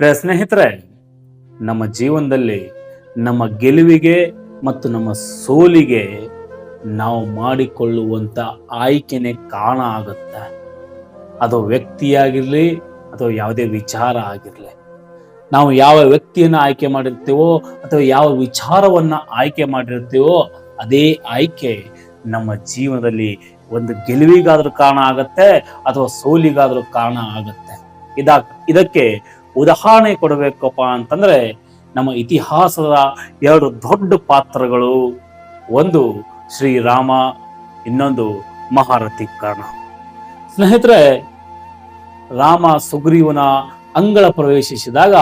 ಪ್ರಿಯ ಸ್ನೇಹಿತರೆ ನಮ್ಮ ಜೀವನದಲ್ಲಿ ನಮ್ಮ ಗೆಲುವಿಗೆ ಮತ್ತು ನಮ್ಮ ಸೋಲಿಗೆ ನಾವು ಮಾಡಿಕೊಳ್ಳುವಂತ ಆಯ್ಕೆನೆ ಕಾರಣ ಆಗುತ್ತೆ. ಅದು ವ್ಯಕ್ತಿಯಾಗಿರಲಿ ಅಥವಾ ಯಾವುದೇ ವಿಚಾರ ಆಗಿರಲಿ. ನಾವು ಯಾವ ವ್ಯಕ್ತಿಯನ್ನ ಆಯ್ಕೆ ಮಾಡಿರ್ತೀವೋ ಅಥವಾ ಯಾವ ವಿಚಾರವನ್ನ ಆಯ್ಕೆ ಮಾಡಿರ್ತೀವೋ ಅದೇ ಆಯ್ಕೆ ನಮ್ಮ ಜೀವನದಲ್ಲಿ ಒಂದು ಗೆಲುವಿಗಾದ್ರೂ ಕಾರಣ ಆಗತ್ತೆ ಅಥವಾ ಸೋಲಿಗಾದ್ರೂ ಕಾರಣ ಆಗತ್ತೆ. ಇದ, ಇದಕ್ಕೆ ಉದಾಹರಣೆ ಕೊಡಬೇಕಪ್ಪ ಅಂತಂದ್ರೆ ನಮ್ಮ ಇತಿಹಾಸದ ಎರಡು ದೊಡ್ಡ ಪಾತ್ರಗಳು. ಒಂದು ಶ್ರೀರಾಮ, ಇನ್ನೊಂದು ಮಹಾರಥಿ ಕರ್ಣ. ಸ್ನೇಹಿತರೆ, ರಾಮ ಸುಗ್ರೀವನ ಅಂಗಳ ಪ್ರವೇಶಿಸಿದಾಗ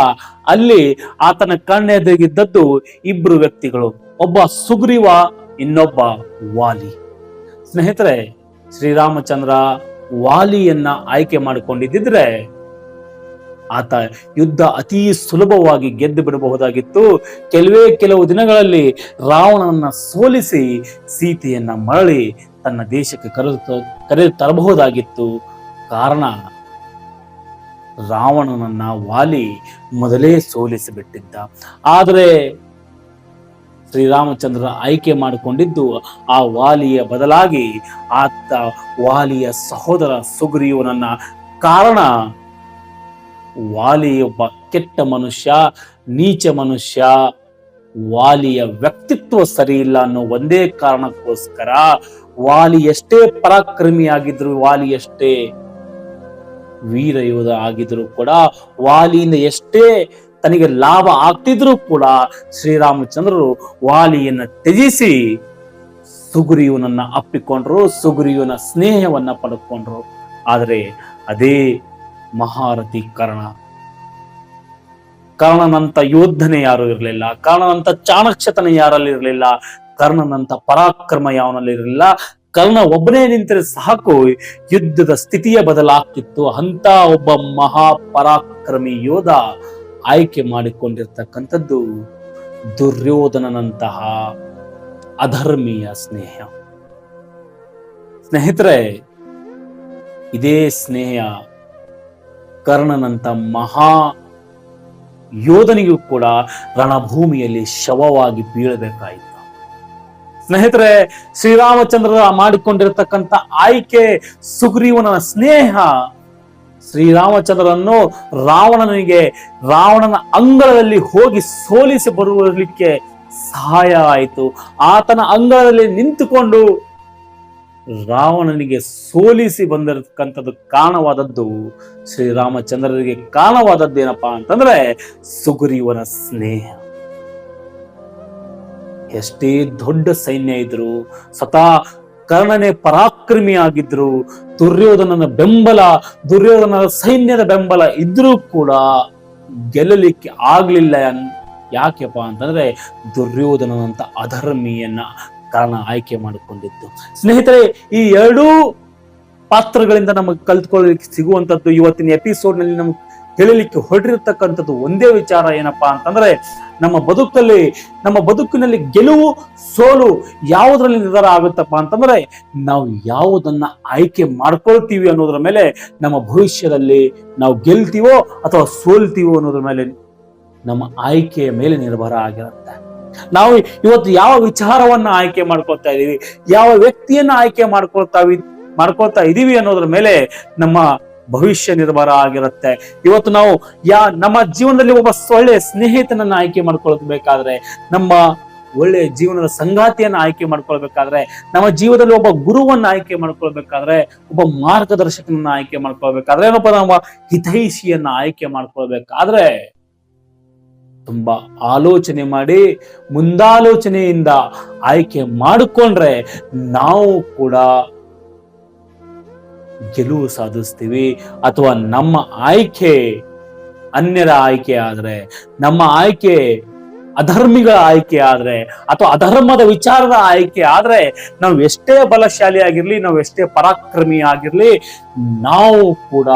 ಅಲ್ಲಿ ಆತನ ಕಣ್ಣೆದಗಿದ್ದದ್ದು ಇಬ್ರು ವ್ಯಕ್ತಿಗಳು, ಒಬ್ಬ ಸುಗ್ರೀವ, ಇನ್ನೊಬ್ಬ ವಾಲಿ. ಸ್ನೇಹಿತರೆ, ಶ್ರೀರಾಮಚಂದ್ರ ವಾಲಿಯನ್ನ ಆಯ್ಕೆ ಮಾಡಿಕೊಂಡಿದ್ದಿದ್ರೆ ಆತ ಯುದ್ಧ ಅತಿ ಸುಲಭವಾಗಿ ಗೆದ್ದು ಬಿಡಬಹುದಾಗಿತ್ತು. ಕೆಲವೇ ಕೆಲವು ದಿನಗಳಲ್ಲಿ ರಾವಣನನ್ನ ಸೋಲಿಸಿ ಸೀತೆಯನ್ನ ಮರಳಿ ತನ್ನ ದೇಶಕ್ಕೆ ಕರೆದು ಕರೆದು ತರಬಹುದಾಗಿತ್ತು. ಕಾರಣ ರಾವಣನನ್ನ ವಾಲಿ ಮೊದಲೇ ಸೋಲಿಸಿಬಿಟ್ಟಿದ್ದ. ಆದರೆ ಶ್ರೀರಾಮಚಂದ್ರ ಆಯ್ಕೆ ಮಾಡಿಕೊಂಡಿದ್ದು ಆ ವಾಲಿಯ ಬದಲಾಗಿ ಆತ ವಾಲಿಯ ಸಹೋದರ ಸುಗ್ರೀವನನ್ನ ಕಾರಣ ವಾಲಿ ಒಬ್ಬ ಕೆಟ್ಟ ಮನುಷ್ಯ, ನೀಚ ಮನುಷ್ಯ. ವಾಲಿಯ ವ್ಯಕ್ತಿತ್ವ ಸರಿ ಇಲ್ಲ ಅನ್ನೋ ಒಂದೇ ಕಾರಣಕ್ಕೋಸ್ಕರ ವಾಲಿ ಎಷ್ಟೇ ಪರಾಕ್ರಮಿಯಾಗಿದ್ರು, ವಾಲಿ ಎಷ್ಟೇ ವೀರ ಯೋಧ ಆಗಿದ್ರು ಕೂಡ, ವಾಲಿಯಿಂದ ಎಷ್ಟೇ ತನಗೆ ಲಾಭ ಆಗ್ತಿದ್ರು ಕೂಡ ಶ್ರೀರಾಮಚಂದ್ರರು ವಾಲಿಯನ್ನ ತ್ಯಜಿಸಿ ಸುಗ್ರೀವನನ್ನ ಅಪ್ಪಿಕೊಂಡ್ರು, ಸುಗ್ರೀವನ ಸ್ನೇಹವನ್ನ ಪಡೆದುಕೊಂಡ್ರು ಆದರೆ ಅದೇ ಮಹಾರಥಿ ಕರ್ಣ ಕರ್ಣನಂತ ಯೋಧನೆ ಯಾರು ಇರಲಿಲ್ಲ, ಕರ್ಣನಂತ ಚಾಣಕ್ಷತನ ಯಾರಲ್ಲಿ ಇರಲಿಲ್ಲ, ಕರ್ಣನಂತ ಪರಾಕ್ರಮ ಯಾವನಲ್ಲಿ ಇರಲಿಲ್ಲ, ಕರ್ಣ ಒಬ್ಬನೇ ನಿಂತರೆ ಸಾಕು, ಯುದ್ಧದ ಸ್ಥಿತಿಯ ಬದಲಾಗ್ತಿತ್ತು ಅಂತ ಒಬ್ಬ ಮಹಾ ಪರಾಕ್ರಮಿ ಯೋಧ ಆಯ್ಕೆ ಮಾಡಿಕೊಂಡಿರ್ತಕ್ಕಂಥದ್ದು ದುರ್ಯೋಧನನಂತಹ ಅಧರ್ಮೀಯ ಸ್ನೇಹ. ಸ್ನೇಹಿತರೆ, ಇದೇ ಸ್ನೇಹ ಕರ್ಣನಂತ ಮಹಾ ಯೋಧನಿಗೂ ಕೂಡ ರಣಭೂಮಿಯಲ್ಲಿ ಶವವಾಗಿ ಬೀಳಬೇಕಾಯಿತು. ಸ್ನೇಹಿತರೆ, ಶ್ರೀರಾಮಚಂದ್ರರ ಮಾಡಿಕೊಂಡಿರತಕ್ಕಂಥ ಆಯ್ಕೆ, ಸುಗ್ರೀವನ ಸ್ನೇಹ, ಶ್ರೀರಾಮಚಂದ್ರನನ್ನು ರಾವಣನಿಗೆ, ರಾವಣನ ಅಂಗಳದಲ್ಲಿ ಹೋಗಿ ಸೋಲಿಸಿ ಬರುವಲಿಕ್ಕೆ ಸಹಾಯ ಆಯಿತು. ಆತನ ಅಂಗಳದಲ್ಲಿ ನಿಂತುಕೊಂಡು ರಾವಣನಿಗೆ ಸೋಲಿಸಿ ಬಂದಿರತಕ್ಕಂಥದ್ದು ಕಾರಣವಾದದ್ದು ಶ್ರೀರಾಮಚಂದ್ರರಿಗೆ ಕಾರಣವಾದದ್ದು ಏನಪ್ಪಾ ಅಂತಂದ್ರೆ ಸುಗ್ರೀವನ ಸ್ನೇಹ. ಎಷ್ಟೇ ದೊಡ್ಡ ಸೈನ್ಯ ಇದ್ರು, ಸತಾ ಕರ್ಣನೇ ಪರಾಕ್ರಮಿ ಆಗಿದ್ರು ದುರ್ಯೋಧನನ ಬೆಂಬಲ ದುರ್ಯೋಧನನ ಸೈನ್ಯದ ಬೆಂಬಲ ಇದ್ರೂ ಕೂಡ ಗೆಲ್ಲಲಿಕ್ಕೆ ಆಗ್ಲಿಲ್ಲ. ಯಾಕೆಪ್ಪ ಅಂತಂದ್ರೆ ದುರ್ಯೋಧನನಂತ ಅಧರ್ಮಿಯನ್ನ ಕಾರಣ ಆಯ್ಕೆ ಮಾಡಿಕೊಂಡಿದ್ದು. ಸ್ನೇಹಿತರೆ, ಈ ಎರಡೂ ಪಾತ್ರಗಳಿಂದ ನಮಗೆ ಕಲ್ತ್ಕೊಳ್ಳಲಿಕ್ಕೆ ಸಿಗುವಂತದ್ದು ಇವತ್ತಿನ ಎಪಿಸೋಡ್ನಲ್ಲಿ ನಮ್ಗೆ ಹೇಳಲಿಕ್ಕೆ ಹೊರಟಿರತಕ್ಕಂಥದ್ದು ಒಂದೇ ವಿಚಾರ ಏನಪ್ಪಾ ಅಂತಂದ್ರೆ, ನಮ್ಮ ಬದುಕಲ್ಲಿ, ನಮ್ಮ ಬದುಕಿನಲ್ಲಿ ಗೆಲುವು, ಸೋಲು ಯಾವುದರಲ್ಲಿ ನಿರ್ಧಾರ ಆಗುತ್ತಪ್ಪ ಅಂತಂದ್ರೆ, ನಾವು ಯಾವುದನ್ನ ಆಯ್ಕೆ ಮಾಡ್ಕೊಳ್ತೀವಿ ಅನ್ನೋದ್ರ ಮೇಲೆ ನಮ್ಮ ಭವಿಷ್ಯದಲ್ಲಿ ನಾವು ಗೆಲ್ತೀವೋ ಅಥವಾ ಸೋಲ್ತೀವೋ ಅನ್ನೋದ್ರ ಮೇಲೆ ನಮ್ಮ ಆಯ್ಕೆಯ ಮೇಲೆ ನಿರ್ಭರ ಆಗಿರುತ್ತೆ. ನಾವು ಇವತ್ತು ಯಾವ ವಿಚಾರವನ್ನ ಆಯ್ಕೆ ಮಾಡ್ಕೊಳ್ತಾ ಇದೀವಿ, ಯಾವ ವ್ಯಕ್ತಿಯನ್ನ ಆಯ್ಕೆ ಮಾಡ್ಕೊಳ್ತಾ ಮಾಡ್ಕೊಳ್ತಾ ಇದೀವಿ ಅನ್ನೋದ್ರ ಮೇಲೆ ನಮ್ಮ ಭವಿಷ್ಯ ನಿರ್ಭರ ಆಗಿರುತ್ತೆ. ಇವತ್ತು ನಾವು ಯಾ, ನಮ್ಮ ಜೀವನದಲ್ಲಿ ಒಬ್ಬ ಒಳ್ಳೆ ಸ್ನೇಹಿತನನ್ನ ಆಯ್ಕೆ ಮಾಡ್ಕೊಳ್ಬೇಕಾದ್ರೆ, ನಮ್ಮ ಒಳ್ಳೆ ಜೀವನದ ಸಂಗಾತಿಯನ್ನ ಆಯ್ಕೆ ಮಾಡ್ಕೊಳ್ಬೇಕಾದ್ರೆ, ನಮ್ಮ ಜೀವನದಲ್ಲಿ ಒಬ್ಬ ಗುರುವನ್ನ ಆಯ್ಕೆ ಮಾಡ್ಕೊಳ್ಬೇಕಾದ್ರೆ, ಒಬ್ಬ ಮಾರ್ಗದರ್ಶಕನನ್ನ ಆಯ್ಕೆ ಮಾಡ್ಕೊಳ್ಬೇಕಾದ್ರೆ ಏನಪ್ಪ ನಮ್ಮ ಹಿತೈಷಿಯನ್ನ ಆಯ್ಕೆ ಮಾಡ್ಕೊಳ್ಬೇಕಾದ್ರೆ ತುಂಬಾ ಆಲೋಚನೆ ಮಾಡಿ ಮುಂದಾಲೋಚನೆಯಿಂದ ಆಯ್ಕೆ ಮಾಡಿಕೊಂಡ್ರೆ ನಾವು ಕೂಡ ಗೆಲುವು ಸಾಧಿಸ್ತೀವಿ. ಅಥವಾ ನಮ್ಮ ಆಯ್ಕೆ ಅನ್ಯರ ಆಯ್ಕೆ ಆದ್ರೆ, ನಮ್ಮ ಆಯ್ಕೆ ಅಧರ್ಮಿಗಳ ಆಯ್ಕೆ ಆದ್ರೆ, ಅಥವಾ ಅಧರ್ಮದ ವಿಚಾರದ ಆಯ್ಕೆ ಆದ್ರೆ ನಾವು ಎಷ್ಟೇ ಬಲಶಾಲಿ ಆಗಿರ್ಲಿ ನಾವು ಎಷ್ಟೇ ಪರಾಕ್ರಮಿ ಆಗಿರ್ಲಿ, ನಾವು ಕೂಡ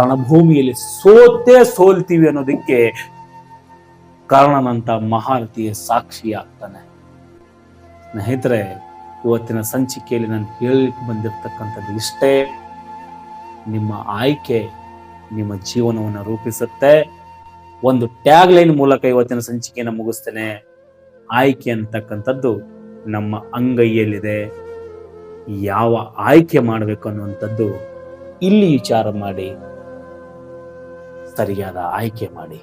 ರಣಭೂಮಿಯಲ್ಲಿ ಸೋತೇ ಸೋಲ್ತೀವಿ ಅನ್ನೋದಕ್ಕೆ ಕಾರಣನಂತ ಮಹಾರಥಿಯ ಸಾಕ್ಷಿ ಆಗ್ತಾನೆ ಸ್ನೇಹಿತರೆ, ಇವತ್ತಿನ ಸಂಚಿಕೆಯಲ್ಲಿ ನಾನು ಹೇಳಲಿಕ್ಕೆ ಬಂದಿರತಕ್ಕಂಥದ್ದು ಇಷ್ಟೇ. ನಿಮ್ಮ ಆಯ್ಕೆ ನಿಮ್ಮ ಜೀವನವನ್ನು ರೂಪಿಸುತ್ತೆ. ಒಂದು ಟ್ಯಾಗ್ ಲೈನ್ ಮೂಲಕ ಇವತ್ತಿನ ಸಂಚಿಕೆಯನ್ನು ಮುಗಿಸ್ತೇನೆ. ಆಯ್ಕೆ ಅಂತಕ್ಕಂಥದ್ದು ನಮ್ಮ ಅಂಗೈಯಲ್ಲಿದೆ. ಯಾವ ಆಯ್ಕೆ ಮಾಡಬೇಕು ಅನ್ನುವಂಥದ್ದು ಇಲ್ಲಿ ವಿಚಾರ ಮಾಡಿ. ಸರಿಯಾದ ಆಯ್ಕೆ ಮಾಡಿ.